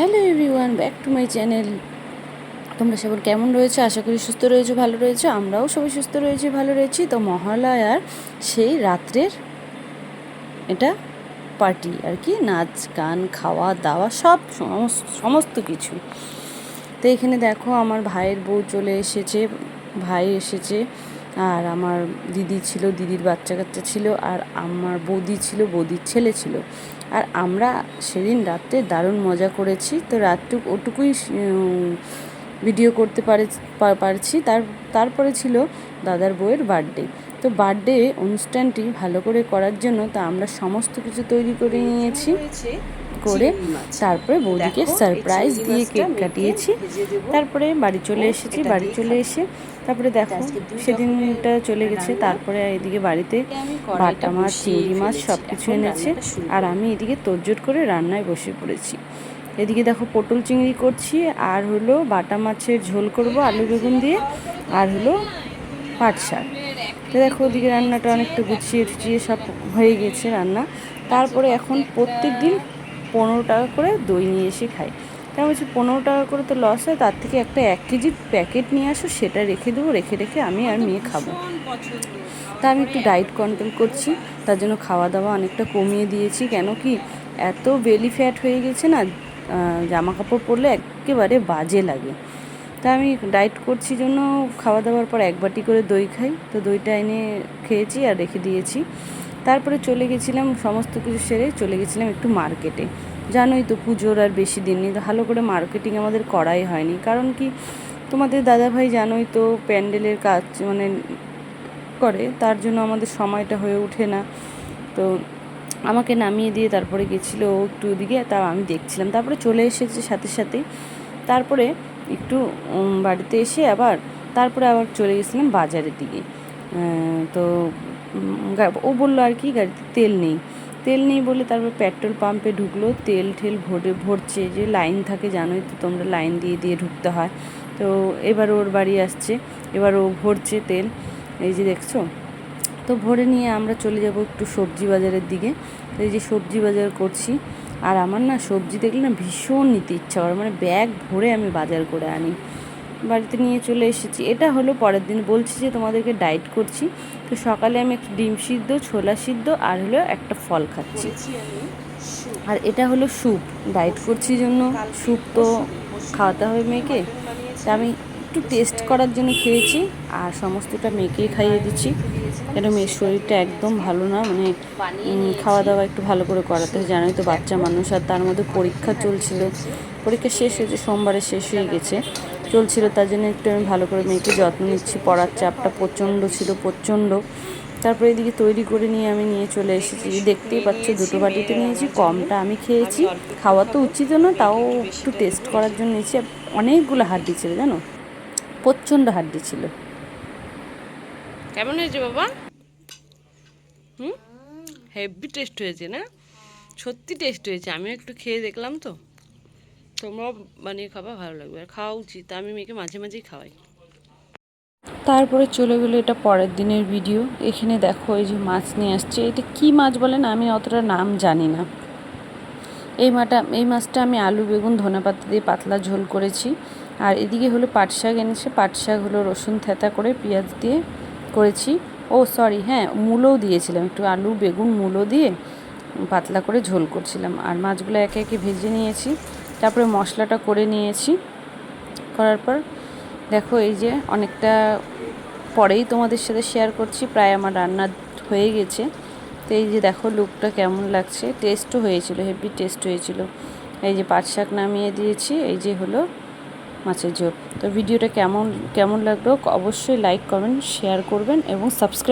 Hello everyone, back to my channel. তোমরা সবাই কেমন রয়েছে? আশা করি সুস্থ রয়েছে, ভালো রয়েছে। আমরাও সবাই সুস্থ রয়েছি, ভালো রয়েছি। তো মহালয়ার সেই রাত্রের এটা পার্টি আর কি, নাচ, গান, খাওয়া, দাওয়া, সব সমস- সমস্ত কিছু। তো এখানে দেখো আমার ভাইয়ের বউ চলে এসেছে, ভাই এসেছে। আর আমার দিদি ছিল, দিদির বাচ্চা কাচ্চা ছিল, আর আমার বৌদি ছিল, বৌদির ছেলে ছিল। আর আমরা সেদিন রাত্রে দারুণ মজা করেছি। তো রাতটুক ওটুকুই ভিডিও করতে পারে পারছি। তার, তারপরে ছিল দাদার বউয়ের বার্থডে তো বার্থডে অনুষ্ঠানটি ভালো করে করার জন্য তা আমরা সমস্ত কিছু তৈরি করে নিয়েছি। করে তারপরে বৌদিকে সারপ্রাইজ দিয়ে কেক কাটিয়েছি। তারপরে বাড়ি চলে এসেছি বাড়ি চলে এসে তারপরে দেখো সেদিনটা চলে গেছে তারপরে এদিকে বাড়িতে বাটা মাছ চিংড়ি মাছ সব কিছু এনেছে আর আমি এদিকে তোড়জোড় করে রান্নায় বসে পড়েছি। এদিকে দেখো পটল চিংড়ি করছি আর হলো বাটা মাছের ঝোল করব আলু বেগুন দিয়ে আর হলো পাট শাক। তো দেখো ওদিকে রান্নাটা অনেকটা গুছিয়ে টুচিয়ে সব হয়ে গেছে রান্না। তারপরে এখন প্রত্যেক দিন পনেরো টাকা করে দই নিয়ে এসে খাই। তাই বলছি, পনেরো টাকা করে তো লস হয়, তার থেকে একটা এক কেজির প্যাকেট নিয়ে আসো, সেটা রেখে দেবো, রেখে রেখে আমি আর মেয়ে খাব। তা আমি একটু ডায়েট কন্ট্রোল করছি, তার জন্য খাওয়া দাওয়া অনেকটা কমিয়ে দিয়েছি। কেন কি, এত বেলি ফ্যাট হয়ে গেছে না জামা কাপড় পরলে একেবারে বাজে লাগে। তা আমি ডায়েট করছি জন্য খাওয়া দাওয়ার পর এক বাটি করে দই খাই। তো দইটা এনে খেয়েছি আর রেখে দিয়েছি। তারপরে চলে গেছিলাম, সমস্ত কিছু সেরে চলে গেছিলাম একটু মার্কেটে। জানোই তো পুজোর আর বেশি দিন নেই ভালো করে মার্কেটিং আমাদের করাই হয়নি। কারণ কি, তোমাদের দাদাভাই জানোই তো প্যান্ডেলের কাজ মানে করে, তার জন্য আমাদের সময়টা হয়ে ওঠে না। তো আমাকে নামিয়ে দিয়ে তারপরে গেছিল একটু ওদিকে, তা আমি দেখছিলাম। তারপরে চলে এসেছে সাথে সাথে। তারপরে একটু বাড়িতে এসে আবার, তারপরে আবার চলে গেছিলাম বাজারের দিকে। তো ও বলল আর কি, গাড়িতে তেল নেই। তেল নেই বলে তারপর পেট্রোল পাম্পে ঢুকলো, তেল ঠেল ভরে ভরছে, যে লাইন থাকে জানোই তো, তোমরা লাইন দিয়ে দিয়ে ঢুকতে হয়। তো এবার ওর বাড়ি আসছে, এবার ও ভরছে তেল, এই যে দেখছ? তো ভরে নিয়ে আমরা চলে যাব একটু সবজি বাজারের দিকে। তো এই যে সবজি বাজার করছি, আর আমার না সবজি দেখলে না ভীষণ নিতে ইচ্ছা করে মানে ব্যাগ ভরে আমি বাজার করে আনি। বাড়িতে নিয়ে চলে এসেছি। এটা হলো পরের দিন। বলছি যে তোমাদেরকে ডায়েট করছি। তো সকালে আমি একটু ডিম সিদ্ধ ছোলা সিদ্ধ আর হলো একটা ফল খাচ্ছি। আর এটা হলো স্যুপ ডায়েট করছি জন্য। স্যুপ তো খাওয়াতে হবে মেয়েকে। তা আমি একটু টেস্ট করার জন্য খেয়েছি আর সমস্তটা মেয়েকেই খাইয়ে দিচ্ছি। কেন মেয়ের শরীরটা একদম ভালো না। মানে খাওয়া দাওয়া একটু ভালো করে করাতে হয়। জানোই তো বাচ্চা মানুষ আর তার মধ্যে পরীক্ষা চলছিল। পরীক্ষা শেষ হয়েছে সোমবারে শেষ হয়ে গেছে। চলছিল তার জন্য একটু আমি ভালো করে মেয়েকে যত্ন নিচ্ছি পড়ার চাপটা প্রচণ্ড ছিল প্রচণ্ড। তারপরে এদিকে তৈরি করে নিয়ে আমি নিয়ে চলে এসেছি। দেখতেই পাচ্ছ দুটো বাটিতে নিয়েছি কমটা আমি খেয়েছি। খাওয়া তো উচিত না তাও একটু টেস্ট করার জন্য নিয়েছি। অনেকগুলো হাড্ডি ছিল জানো? প্রচণ্ড হাড্ডি ছিল। কেমন হয়েছে বাবা? হুম? হেভি টেস্ট হয়েছে না? সত্যি টেস্ট হয়েছে আমিও একটু খেয়ে দেখলাম তো। তোমরাও বানিয়ে খাবা, ভালো লাগবে। আর খাওয়া উচিত, আমি মেয়েকে মাঝে মাঝেই খাওয়াই। তারপরে চলে গেলো এটা পরের দিনের ভিডিও। এখানে দেখো এই যে মাছ নিয়ে আসছে। এটা কি মাছ বলেন আমি অতটা নাম জানি না। এই মাটা, এই মাছটা আমি আলু, বেগুন, ধনে ধনেপাতা দিয়ে পাতলা ঝোল করেছি। আর এদিকে হলো পাট শাক এনেছে। পাট শাক হলো রসুন থেতা করে পেঁয়াজ দিয়ে করেছি। ও সরি হ্যাঁ মূলও দিয়েছিলাম। একটু আলু, বেগুন মূলো দিয়ে পাতলা করে ঝোল করছিলাম। আর মাছগুলো একে একে ভেজে নিয়েছি। তারপরে মশলাটা করে নিয়েছি। করার পর দেখো এই যে অনেকটা পরেই তোমাদের সাথে শেয়ার করছি, প্রায় আমার রান্না হয়ে গেছে। তো এই যে দেখো লুকটা কেমন লাগছে টেস্টও হয়েছিল হেভি টেস্ট হয়েছিল। এই যে পাট শাক নামিয়ে দিয়েছি, এই যে হলো মাছের ঝোল। তো ভিডিওটা কেমন কেমন লাগল অবশ্যই লাইক কমেন্ট শেয়ার করবেন এবং সাবস্ক্রাইব